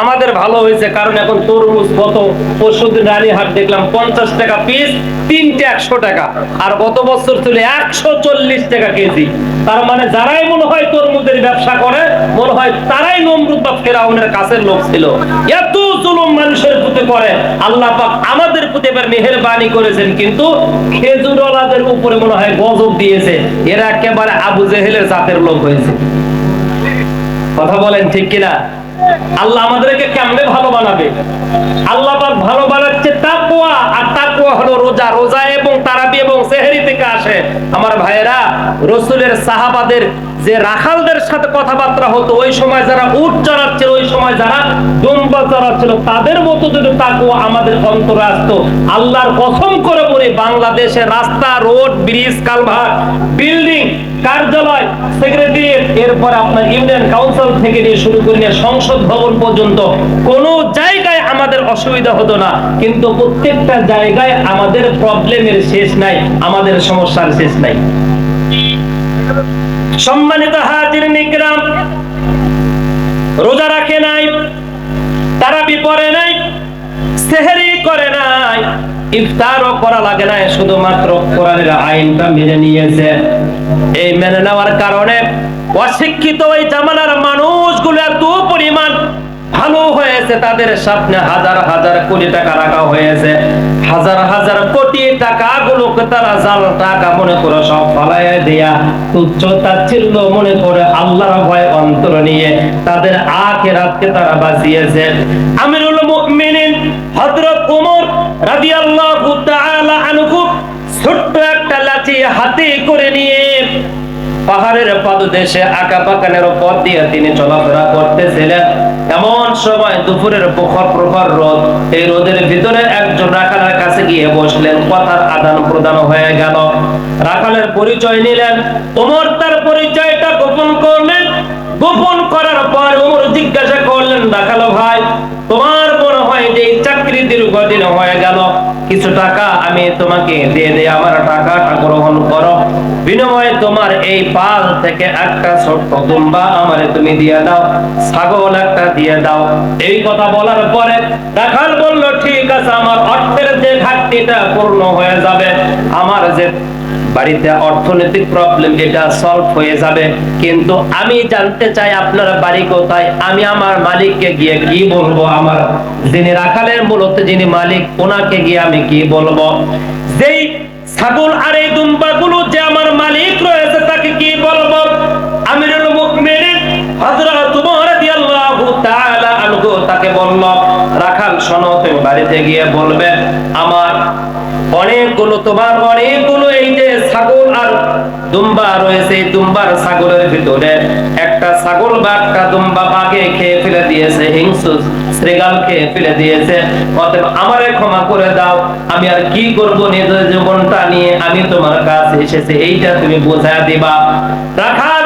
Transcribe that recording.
আমাদের ভালো হয়েছে, কারণ এখন তরমুজ কত পরশু দিন রানীহাট দেখলাম, পঞ্চাশ টাকা পিস তিনটে একশো টাকা। আর গত বছর ছিল একশো চল্লিশ টাকা কেজি। তার মানে যারাই মনে হয় তরমুজের ব্যবসা করে, মনে হয় তারাই নমরুদ বা ফেরাউনের কাছের লোক ছিল। এত জুলুম মানুষের প্রতি করে, আল্লাহ পাক আমাদের প্রতি এবার মেহেরবানি করেছেন, কিন্তু খেজুরওয়ালাদের উপরে মনে হয় গজব দিয়েছে। এরা একেবারে আবু জেহেলের জাতের লোক হয়েছে। কথা বলেন ঠিক কিনা? আল্লাহ আমাদেরকে কেমনে ভালো বানাবে? আল্লাহ ভালো বানাচ্ছে তাকওয়া, আর তাকওয়া হলো রোজা। রোজা এবং তারাবি এবং সেহরি থেকে আসে। আমার ভাইয়েরা, রসুলের সাহাবাদের যে রাখালদের সাথে কথাবার্তা হতো, ওই সময় যারা উট চড়াচ্ছিল ওই সময় যারা দুম্বা চড়াচ্ছিল তাদের মতো যদি তাকওয়া আমাদের অন্তরে আসতো, আল্লাহর কসম করে বলি বাংলাদেশের রাস্তা, রোড, ব্রিজ কালভার বিল্ডিং, কার্যালয় সেক্রেটারিয়েট এরপর আপনার ইউনিয়ন কাউন্সিল থেকে নিয়ে শুরু করে নিয়ে সংসদ ভবন পর্যন্ত, কোন জায়গায় আমাদের অসুবিধা হতো না। কিন্তু প্রত্যেকটা জায়গায় আমাদের প্রবলেমের শেষ নাই, আমাদের সমস্যার শেষ নাই। সম্মানিত হাজির নিকরাম, রোজা রাখে নাই তারা বিপরে নাই, সেহেরি করে নাই, ইফতারও করা লাগে না শুধুমাত্র কোরআনের আইনটা মেনে নিয়েছে। এই মেনে নেওয়ার কারণে অশিক্ষিত ওই জামানার মানুষগুলো এত পরিমাণ ভালো হয়েছে, তাদের সামনে হাজার হাজার কোটি টাকা রাখা হয়েছে। হাজার হাজার কোটি টাকা গুলোকে তারা জাল, টাকা মনে করে সব ফলাই দিয়া তুচ্ছ তাচ্ছিল্য মনে করে আল্লাহর ভয় অন্তর নিয়ে তাদের আখেরাতকে তারা বাঁচিয়েছে। আমিরুল মুমিনিন হযরত ওমর রাদিয়াল্লাহু তাআলা আনহু ছোট্ট একটা লাঠি হাতে করে নিয়ে পাহাড়ের পাদদেশে আঁকা বাগানের পথ দিয়ে তিনি চলাফেরা করতেছিলেন। এমন সময় দুপুরের প্রখর প্রখর রোদ, এই রোদের ভিতরে একজন রাখালের কাছে গিয়ে বসলেন। কথার আদান প্রদান হয়ে গেল। রাখালের পরিচয় নিলেন। ওমর তার পরিচয়টা গোপন করলেন। গোপন করার পর ওমর জিজ্ঞাসা করলেন, রাখালো ভাই, তোমার এই চাকরি দীর্ঘদিন হয়ে গেল। কিছু টাকা আমি তোমাকে দিয়ে দিয়ে আমার টাকাটা গ্রহণ করো। বিনিময়ে তোমার এই পাল থেকে একটা ছোট্ট দুম্বা আমারে তুমি দিয়ে দাও, ছাগল একটা দিয়ে দাও। এই কথা বলার পরে রাখাল বলল, ঠিক আছে, আমার অর্থের যে ঘাটতিটা পূর্ণ হয়ে যাবে, আমার যে বাড়িতে অর্থনৈতিক প্রবলেম এটা সলভ হয়ে যাবে। কিন্তু আমি জানতে চাই আপনার বাড়ি কোথায়? আমি আমার মালিককে গিয়ে কি বলব? আমার যিনি রাখালের মূলত যিনি মালিক, ওনাকে গিয়ে আমি কি বলব? যেই ছাগল আর এই দুম্বাগুলো যে আমার মালিক রয়েছে, তাকে কি বলব? আমিরুল মুমিনিন হযরত উমর রাদিয়াল্লাহু তাআলা আনহু তাকে বলল, রাখাল, শোনো, তুমি বাড়িতে গিয়ে বলবে, আমার অনেকগুলো, তোমার অনেকগুলো দুম্বা রয়েছে দুম্বার ছাগলের ভিতরে। একটা ছাগল বা একটা দুম্বা বাঘে খেয়ে ফেলে দিয়েছে হিংসু শ্রীগাল খেয়ে ফেলে দিয়েছে। অতএব আমারে ক্ষমা করে দাও, আমি আর কি করব নিজের জীবনটা নিয়ে আমি তোমার কাছে এসেছি, এইটা তুমি বোঝা দিবা। রাখাল